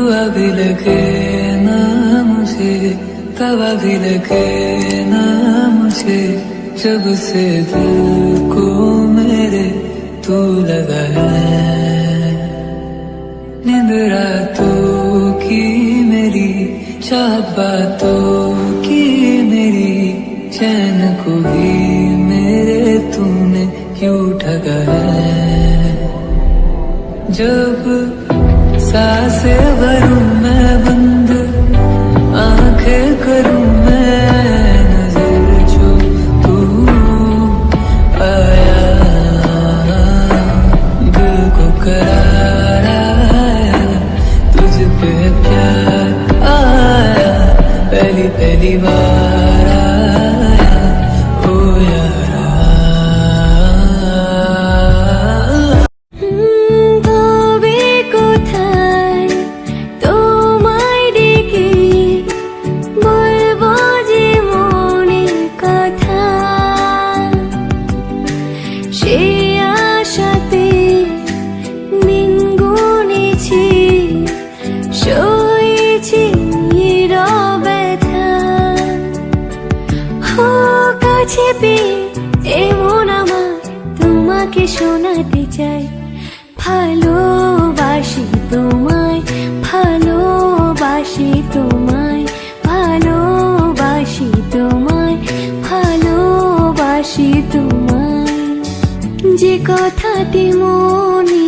हुआ भी लगे ना मुझे तवा भी लगे ना मुझे, जब से दिल को मेरे तू लगा है। नींद रातों की मेरी चाहत बातों की मेरी, चैन को भी मेरे तूने क्यों ठगा है? जब साँसें भरूं मैं बंद, आँखें करूँ मैं नज़र जो तू आया दिल को करार तुझ पे प्यार आया, पहली पहली बार। কাছে এমন আমার তোমাকে শোনাতে চাই। ভালোবাসি তোমায় ভালোবাসি তোমায় ভালোবাসি তোমায় ভালোবাসি তোমায়। যে কথাটি মন